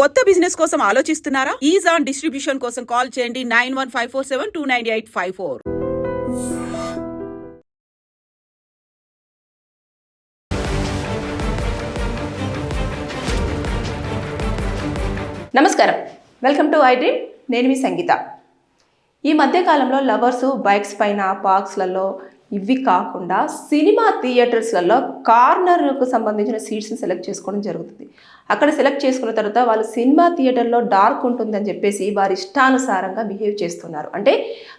కొత్త బిజినెస్ కోసం ఆలోచిస్తున్నారా? ఈజ్ ఆన్ డిస్ట్రిబ్యూషన్ కోసం కాల్ చేయండి nine one five four seven two nine eight five four. నమస్కారం. వెల్కమ్ టు ఐ డ్రీమ్ నేను మీ సంగీత. ఈ మధ్యకాలంలో లవర్సు బైక్స్ పైన పార్క్స్లలో ఇవి కాకుండా సినిమా థియేటర్స్లలో కార్నర్కు సంబంధించిన సీట్స్ని సెలెక్ట్ చేసుకోవడం జరుగుతుంది. అక్కడ సెలెక్ట్ చేసుకున్న తర్వాత వాళ్ళు సినిమా థియేటర్లో డార్క్ ఉంటుందని చెప్పేసి వారి ఇష్టానుసారంగా బిహేవ్ చేస్తున్నారు. అంటే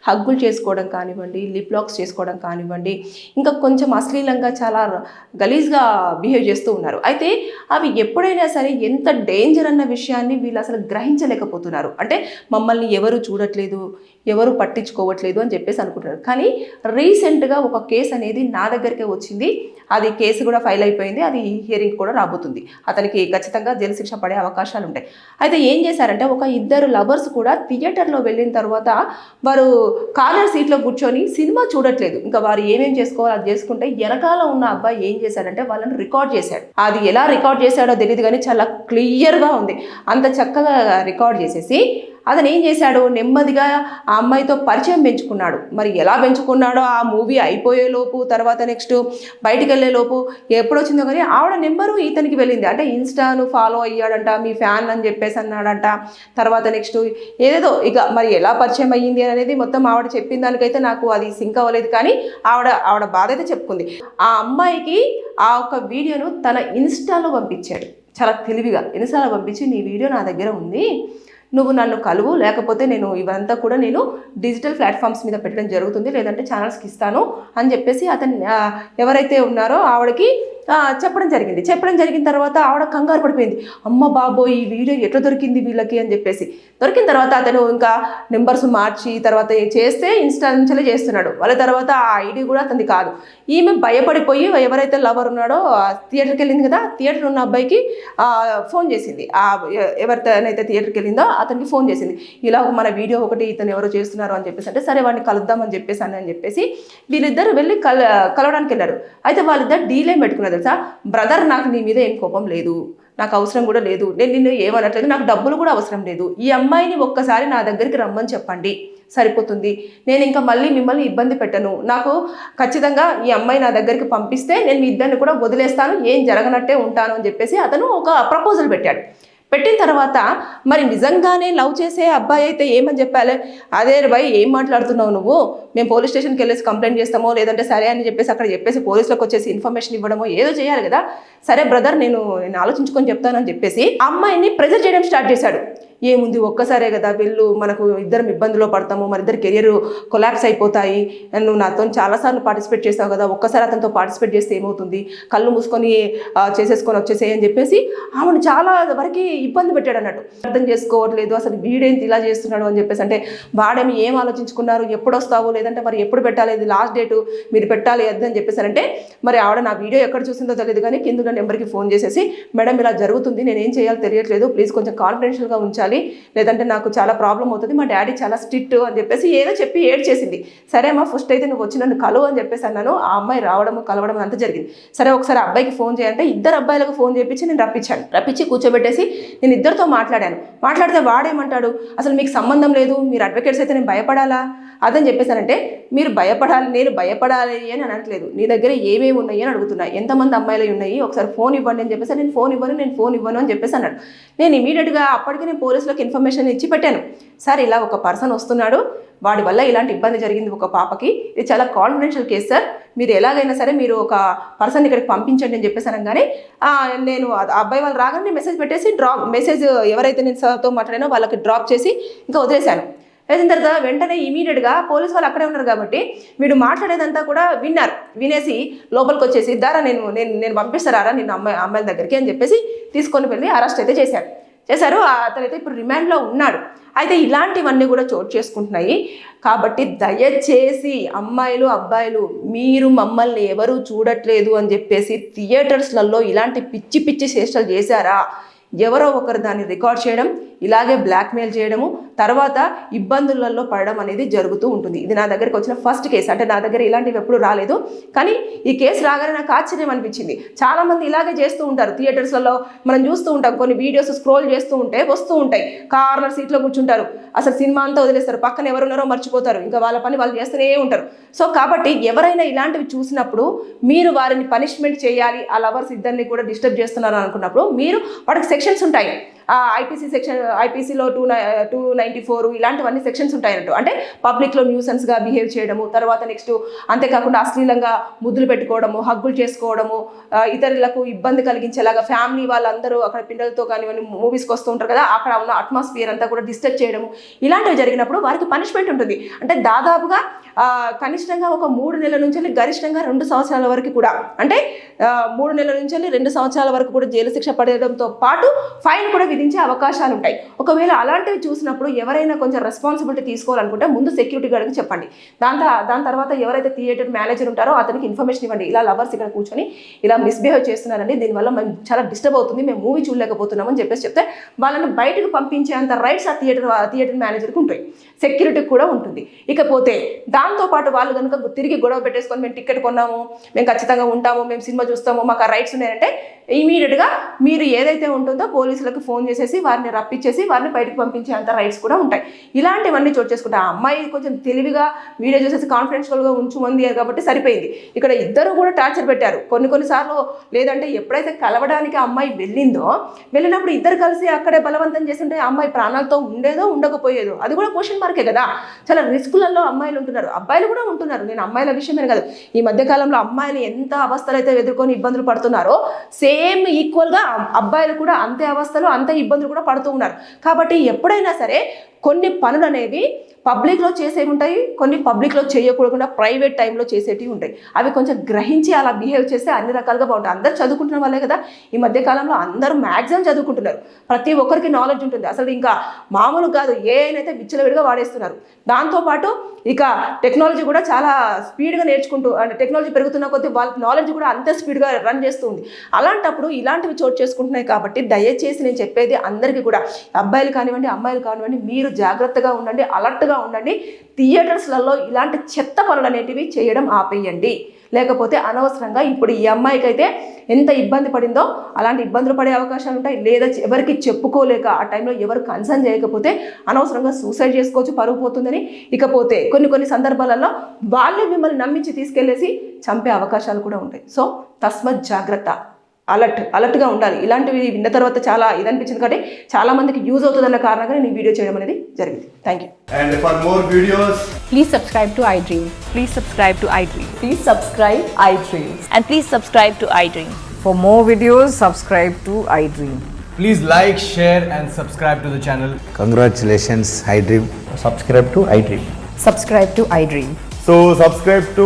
హగ్గులు చేసుకోవడం కానివ్వండి లిప్ లాక్స్ చేసుకోవడం కానివ్వండి ఇంకా కొంచెం అశ్లీలంగా చాలా గలీజ్గా బిహేవ్ చేస్తూ ఉన్నారు. అయితే అవి ఎప్పుడైనా సరే ఎంత డేంజర్ అన్న విషయాన్ని వీళ్ళు అసలు గ్రహించలేకపోతున్నారు. అంటే మమ్మల్ని ఎవరు చూడట్లేదు ఎవరు పట్టించుకోవట్లేదు అని చెప్పేసి అనుకుంటున్నారు. కానీ రీసెంట్గా ఒక కేసు అనేది నా దగ్గరికే వచ్చింది. అది కేసు కూడా ఫైల్ అయిపోయింది. అది హియరింగ్ కూడా రాబోతుంది. అతనికి ఖచ్చితంగా జైలు శిక్ష పడే అవకాశాలు ఉంటాయి. అయితే ఏం చేశారంటే ఒక ఇద్దరు లవర్స్ కూడా థియేటర్లో వెళ్ళిన తర్వాత వారు కార్నర్ సీట్లో కూర్చొని సినిమా చూడట్లేదు. ఇంకా వారు ఏమేం చేసుకోవాలో అది చేసుకుంటే వెనకాల ఉన్న అబ్బాయి ఏం చేశాడంటే వాళ్ళని రికార్డ్ చేశాడు. అది ఎలా రికార్డ్ చేశాడో తెలియదు కానీ చాలా క్లియర్గా ఉంది. అంత చక్కగా రికార్డ్ చేసేసి అతను ఏం చేశాడు? నెమ్మదిగా ఆ అమ్మాయితో పరిచయం పెంచుకున్నాడు. మరి ఎలా పెంచుకున్నాడో? ఆ మూవీ అయిపోయే లోపు తర్వాత నెక్స్ట్ బయటికి వెళ్ళే లోపు ఎప్పుడు వచ్చిందో కానీ ఆవిడ నెంబరు ఇతనికి వెళ్ళింది. అంటే ఇన్స్టాను ఫాలో అయ్యాడంట మీ ఫ్యాన్ అని చెప్పేసి అన్నాడంట. తర్వాత నెక్స్ట్ ఏదేదో ఇక మరి ఎలా పరిచయం అయ్యింది అనేది మొత్తం ఆవిడ చెప్పిన దానికైతే నాకు అది సింక్ అవ్వలేదు. కానీ ఆవిడ ఆవిడ బాధ అయితే చెప్పుకుంది. ఆ అమ్మాయికి ఆ ఒక వీడియోను తన ఇన్స్టాలో పంపించాడు. చాలా తెలివిగా. ఇన్స్టాలో పంపించి నీ వీడియో నా దగ్గర ఉంది. నువ్వు నన్ను కలువు లేకపోతే నేను ఇవంతా కూడా నేను డిజిటల్ ప్లాట్ఫామ్స్ మీద పెట్టడం జరుగుతుంది లేదంటే ఛానల్స్కి ఇస్తాను అని చెప్పేసి అతను ఎవరైతే ఉన్నారో ఆవిడకి చెప్పడం జరిగింది. చెప్పడం జరిగిన తర్వాత ఆవిడ కంగారు పడిపోయింది. అమ్మ బాబోయ్ ఈ వీడియో ఎట్లా దొరికింది వీళ్ళకి? అని చెప్పేసి. దొరికిన తర్వాత అతను ఇంకా నెంబర్స్ మార్చి తర్వాత చేస్తే ఇన్స్టా నుంచే చేస్తున్నాడు. వాళ్ళ తర్వాత ఆ ఐడి కూడా అతనిది కాదు. ఈమె భయపడిపోయి ఎవరైతే లవర్ ఉన్నాడో ఆ థియేటర్కి వెళ్ళింది కదా థియేటర్ ఉన్న అబ్బాయికి ఫోన్ చేసింది. ఆ ఎవరితోనైతే థియేటర్కి వెళ్ళిందో అతనికి ఫోన్ చేసింది. ఇలా మన వీడియో ఒకటి ఇతను ఎవరో చేస్తున్నారు అని చెప్పేసి. అంటే సరే వాడిని కలుద్దామని చెప్పేసి అని అని చెప్పేసి వీళ్ళిద్దరు వెళ్ళి కల కలవడానికి వెళ్ళారు. అయితే వాళ్ళిద్దరు డీలే పెట్టుకున్నారు తెలుసా? బ్రదర్ నాకు నీ మీద ఏం కోపం లేదు. నాకు అవసరం కూడా లేదు. నేను నిన్ను ఏమనట్లేదు. నాకు డబ్బులు కూడా అవసరం లేదు. ఈ అమ్మాయిని ఒక్కసారి నా దగ్గరికి రమ్మని చెప్పండి. సరిపోతుంది. నేను ఇంకా మళ్ళీ మిమ్మల్ని ఇబ్బంది పెట్టను. నాకు ఖచ్చితంగా ఈ అమ్మాయి నా దగ్గరికి పంపిస్తే నేను మీ ఇద్దరిని కూడా వదిలేస్తాను. ఏం జరగనట్టే ఉంటాను అని చెప్పేసి అతను ఒక ప్రపోజల్ పెట్టాడు. పెట్టిన తర్వాత మరి నిజంగానే లవ్ చేసే అబ్బాయి అయితే ఏమని చెప్పాలి? అదే భయ్ ఏం మాట్లాడుతున్నావు నువ్వు? మేము పోలీస్ స్టేషన్కి వెళ్ళేసి కంప్లైంట్ చేస్తామో లేదంటే సరే అని చెప్పేసి అక్కడ చెప్పేసి పోలీసులకు వచ్చేసి ఇన్ఫర్మేషన్ ఇవ్వడమో ఏదో చేయాలి కదా? సరే బ్రదర్ నేను నేను ఆలోచించుకొని చెప్తానని చెప్పేసి అమ్మాయిని ప్రెజర్ చేయడం స్టార్ట్ చేశాడు. ఏముంది? ఒక్కసారే కదా వెళ్ళు. మనకు ఇద్దరం ఇబ్బందిలో పడతాము. మన ఇద్దరు కెరియర్ కొలాప్స్ అయిపోతాయి. నువ్వు నాతో చాలాసార్లు పార్టిసిపేట్ చేసావు కదా. ఒక్కసారి అతనితో పార్టిసిపేట్ చేస్తే ఏమవుతుంది? కళ్ళు మూసుకొని చేసేసుకొని వచ్చేసేయి అని చెప్పేసి ఆమెను చాలా వరకు ఇబ్బంది పెట్టాడు అన్నట్టు. అర్థం చేసుకోవట్లేదు. అసలు వీడేంటి ఇలా చేస్తున్నాడు అని చెప్పేసి అంటే వాడేమి ఏం ఆలోచించుకున్నారు? ఎప్పుడు వస్తావు? లేదంటే మరి ఎప్పుడు పెట్టాలి? ఇది లాస్ట్ డేటు మీరు పెట్టాలి అది అని చెప్పేసి అంటే మరి ఆవిడ నా వీడియో ఎక్కడ చూసిందో తెలియదు కానీ కింద నెంబర్కి ఫోన్ చేసేసి మేడం ఇలా జరుగుతుంది. నేను ఏం చేయాలో తెలియట్లేదు. ప్లీజ్ కొంచెం కాన్ఫిడెన్షియల్గా ఉంచాలి. లేదంటే నాకు చాలా ప్రాబ్లం అవుతుంది. మా డాడీ చాలా స్ట్రిక్ట్ అని చెప్పేసి ఏదో చెప్పి ఏడ్ చేసింది సరే అమ్మా ఫస్ట్ అయితే నువ్వు వచ్చి నన్ను కలువు అని చెప్పేసి అన్నాను. ఆ అమ్మాయి రావడం కలవడం అంతా జరిగింది. సరే ఒకసారి అబ్బాయికి ఫోన్ చేయంటే ఇద్దరు అబ్బాయిలకు ఫోన్ చేపించి నేను రప్పించాను. రప్పించి కూర్చోబెట్టేసి నేను ఇద్దరితో మాట్లాడాను. మాట్లాడితే వాడేమంటాడు? అసలు మీకు సంబంధం లేదు. మీరు అడ్వకేట్స్ అయితే నేను భయపడాలా? అదని చెప్పేసానంటే మీరు భయపడాలి నేను భయపడాలి అని అనట్లేదు. నీ దగ్గర ఏమేమి ఉన్నాయి అని అడుగుతున్నా. ఎంతమంది అమ్మాయిలు ఉన్నాయి? ఒకసారి ఫోన్ ఇవ్వండి అని చెప్పేసి నేను ఫోన్ ఇవ్వను నేను ఫోన్ ఇవ్వను అని చెప్పేసి అన్నాడు. నేను ఇమీడియట్గా అప్పటికి నేను పోలీసులకు ఇన్ఫర్మేషన్ ఇచ్చి పెట్టాను. సార్ ఇలా ఒక పర్సన్ వస్తున్నాడు. వాడి వల్ల ఇలాంటి ఇబ్బంది జరిగింది ఒక పాపకి. ఇది చాలా కాన్ఫిడెన్షియల్ కేసు సార్ మీరు ఎలాగైనా సరే మీరు ఒక పర్సన్ ఇక్కడికి పంపించండి అని చెప్పేసి అనగానే నేను అబ్బాయి వాళ్ళు రాగానే మెసేజ్ పెట్టేసి డ్రాప్ మెసేజ్ ఎవరైతే నేను సార్తో మాట్లాడానో వాళ్ళకి డ్రాప్ చేసి ఇంకా వదిలేశాను. వేసిన తర్వాత వెంటనే ఇమీడియట్గా పోలీస్ వాళ్ళు అక్కడే ఉన్నారు కాబట్టి వీడు మాట్లాడేదంతా కూడా విన్నారు. వినేసి లోపలికి వచ్చేసి దారా నేను నేను నేను పంపిస్తారా నేను అమ్మాయి అమ్మాయిల దగ్గరికి అని చెప్పేసి తీసుకొని వెళ్ళి అరెస్ట్ అయితే చేశాను చేశారు. అతనైతే ఇప్పుడు రిమాండ్లో ఉన్నాడు. అయితే ఇలాంటివన్నీ కూడా చోటు చేసుకుంటున్నాయి. కాబట్టి దయచేసి అమ్మాయిలు అబ్బాయిలు మీరు మమ్మల్ని ఎవరు చూడట్లేదు అని చెప్పేసి థియేటర్స్లలో ఇలాంటి పిచ్చి పిచ్చి చేష్టలు చేశారా? ఎవరో ఒకరు దాన్ని రికార్డ్ చేయడం ఇలాగే బ్లాక్మెయిల్ చేయడము తర్వాత ఇబ్బందులలో పడడం అనేది జరుగుతూ ఉంటుంది. ఇది నా దగ్గరికి వచ్చిన ఫస్ట్ కేసు అంటే నా దగ్గర ఇలాంటివి ఎప్పుడు రాలేదు. కానీ ఈ కేసు రాగానే నాకు ఆశ్చర్యం అనిపించింది. చాలామంది ఇలాగే చేస్తూ ఉంటారు. థియేటర్స్లలో మనం చూస్తూ ఉంటాం. కొన్ని వీడియోస్ స్క్రోల్ చేస్తూ ఉంటే వస్తూ ఉంటాయి. కార్నర్ సీట్లో కూర్చుంటారు. అసలు సినిమా అంతా వదిలేస్తారు. పక్కన ఎవరున్నారో మర్చిపోతారు. ఇంకా వాళ్ళ పని వాళ్ళు చేస్తూనే ఉంటారు. సో కాబట్టి ఎవరైనా ఇలాంటివి చూసినప్పుడు మీరు వారిని పనిష్మెంట్ చేయాలి ఆ లవర్స్ ఇద్దరిని కూడా డిస్టర్బ్ చేస్తున్నారు అనుకున్నప్పుడు మీరు వాడికి సెక్షన్స్ ఉంటాయి. ఐపీసీ సెక్షన్ ఐపీసీలో టూ టూ నైంటీ ఫోర్ ఇలాంటివన్నీ సెక్షన్స్ ఉంటాయన్నట్టు అంటే పబ్లిక్లో న్యూసెన్స్గా బిహేవ్ చేయడము తర్వాత నెక్స్ట్ అంతేకాకుండా అశ్లీలంగా ముద్దులు పెట్టుకోవడము హగ్గులు చేసుకోవడము ఇతరులకు ఇబ్బంది కలిగించేలాగా ఫ్యామిలీ వాళ్ళందరూ అక్కడ పిల్లలతో కానివ్వండి మూవీస్కి వస్తూ ఉంటారు కదా అక్కడ ఉన్న అట్మాస్ఫియర్ అంతా కూడా డిస్టర్బ్ చేయడము. ఇలాంటివి జరిగినప్పుడు వారికి పనిష్మెంట్ ఉంటుంది. అంటే దాదాపుగా కనిష్టంగా ఒక మూడు నెలల నుంచి వెళ్ళి గరిష్టంగా రెండు సంవత్సరాల వరకు కూడా. అంటే మూడు నెలల నుంచి వెళ్ళి రెండు సంవత్సరాల వరకు కూడా జైలు శిక్ష పడేయడంతో పాటు ఫైన్ కూడా విధించే అవకాశాలు ఉంటాయి. ఒకవేళ అలాంటివి చూసినప్పుడు ఎవరైనా కొంచెం రెస్పాన్సిబిలిటీ తీసుకోవాలనుకుంటే ముందు సెక్యూరిటీ గార్డ్కి చెప్పండి. దాని దాని తర్వాత ఎవరైతే థియేటర్ మేనేజర్ ఉంటారో అతనికి ఇన్ఫర్మేషన్ ఇవ్వండి. ఇలా లవర్స్ ఇక్కడ కూర్చొని ఇలా మిస్బిహేవ్ చేస్తున్నారండి. దీనివల్ల మేము చాలా డిస్టర్బ్ అవుతుంది. మేము మూవీ చూడలేకపోతున్నామని చెప్పేసి చెప్తే వాళ్ళని బయటకు పంపించేంత రైట్స్ ఆ థియేటర్ థియేటర్ మేనేజర్కి ఉంటాయి. సెక్యూరిటీ కూడా ఉంటుంది. ఇకపోతే దాంతోపాటు వాళ్ళు కనుక తిరిగి గొడవ పెట్టేసుకొని మేము టికెట్ కొన్నాము మేము ఖచ్చితంగా ఉంటాము మేము సినిమా చూస్తాము మాకు ఆ రైట్స్ ఉన్నాయంటే ఇమీడియట్గా మీరు ఏదైతే ఉంటుందో పోలీసులకు ఫోన్ చేసేసి వారిని రప్పించేసి వారిని బయటకు పంపించే అంత రైట్స్ కూడా ఉంటాయి. ఇలాంటివన్నీ చోటు చేసుకుంటే ఆ అమ్మాయి కొంచెం తెలివిగా వీడియో చూసేసి కాన్ఫిడెన్షియల్గా ఉంచుమంది కాబట్టి సరిపోయింది. ఇక్కడ ఇద్దరు కూడా టార్చర్ పెట్టారు. కొన్ని కొన్నిసార్లు లేదంటే ఎప్పుడైతే కలవడానికి ఆ అమ్మాయి వెళ్ళిందో వెళ్ళినప్పుడు ఇద్దరు కలిసి అక్కడే బలవంతం చేస్తుంటే ఆ అమ్మాయి ప్రాణాలతో ఉండేదో ఉండకపోయేదో అది కూడా క్వశ్చన్ మార్క్ కదా. చాలా రిస్కులలో అమ్మాయిలు ఉంటున్నారు. అబ్బాయిలు కూడా ఉంటున్నారు. నేను అమ్మాయిల విషయమే కాదు. ఈ మధ్య కాలంలో అమ్మాయిలు ఎంత అవస్థలు అయితే ఎదుర్కొని ఇబ్బందులు పడుతున్నారో సేమ్ ఈక్వల్గా అబ్బాయిలు కూడా అంతే అవస్థలు అంతే ఇబ్బందులు కూడా పడుతూ ఉన్నారు. కాబట్టి ఎప్పుడైనా సరే కొన్ని పనులు అనేవి పబ్లిక్లో చేసేవి ఉంటాయి కొన్ని పబ్లిక్లో చేయకూడకుండా ప్రైవేట్ టైంలో చేసేటివి ఉంటాయి అవి కొంచెం గ్రహించి అలా బిహేవ్ చేస్తే అన్ని రకాలుగా బాగుంటాయి. అందరు చదువుకుంటున్న వాళ్ళే కదా. ఈ మధ్యకాలంలో అందరూ మ్యాక్సిమం చదువుకుంటున్నారు. ప్రతి ఒక్కరికి నాలెడ్జ్ ఉంటుంది. అసలు ఇంకా మామూలు కాదు ఏ అయితే విచ్చలవిడిగా వాడేస్తున్నారు. దాంతోపాటు ఇక టెక్నాలజీ కూడా చాలా స్పీడ్గా నేర్చుకుంటూ అంటే టెక్నాలజీ పెరుగుతున్న కొద్దీ వాళ్ళకి నాలెడ్జ్ కూడా అంతే స్పీడ్గా రన్ చేస్తుంది అలాంటప్పుడు ఇలాంటివి చోటు చేసుకుంటున్నాయి కాబట్టి దయచేసి నేను చెప్పేది అందరికీ కూడా అబ్బాయిలు కానివ్వండి అమ్మాయిలు కానివ్వండి మీరు జాగ్రత్తగా ఉండండి అలర్ట్గా ఉండండి. థియేటర్స్లలో ఇలాంటి చెత్త పనులు అనేటివి చేయడం ఆపేయండి. లేకపోతే అనవసరంగా ఇప్పుడు ఈ అమ్మాయికి అయితే ఎంత ఇబ్బంది పడిందో అలాంటి ఇబ్బందులు పడే అవకాశాలు ఉంటాయి. లేదా ఎవరికి చెప్పుకోలేక ఆ టైంలో ఎవరు కన్సర్న్ చేయకపోతే అనవసరంగా సూసైడ్ చేసుకోవచ్చు పరుగు పోతుందని. ఇకపోతే కొన్ని కొన్ని సందర్భాలలో వాళ్ళు మిమ్మల్ని నమ్మించి తీసుకెళ్ళేసి చంపే అవకాశాలు కూడా ఉంటాయి. సో తస్మత్ జాగ్రత్త. అలర్ట్ అలర్ట్గా ఉండాలి. ఇలాంటివి విన్న తర్వాత చాలా ఇది అనిపించింది కాబట్టి చాలా మందికి యూజ్ అవుతుంది అన్న కారణంగా నేను ఈ వీడియో చేయడం అనేది జరిగింది. Thank you and for more videos please subscribe to iDream please subscribe to iDream please subscribe iDream and please subscribe to iDream for more videos subscribe to iDream please like share and subscribe to the channel congratulations iDream subscribe to iDream subscribe to iDream so subscribe to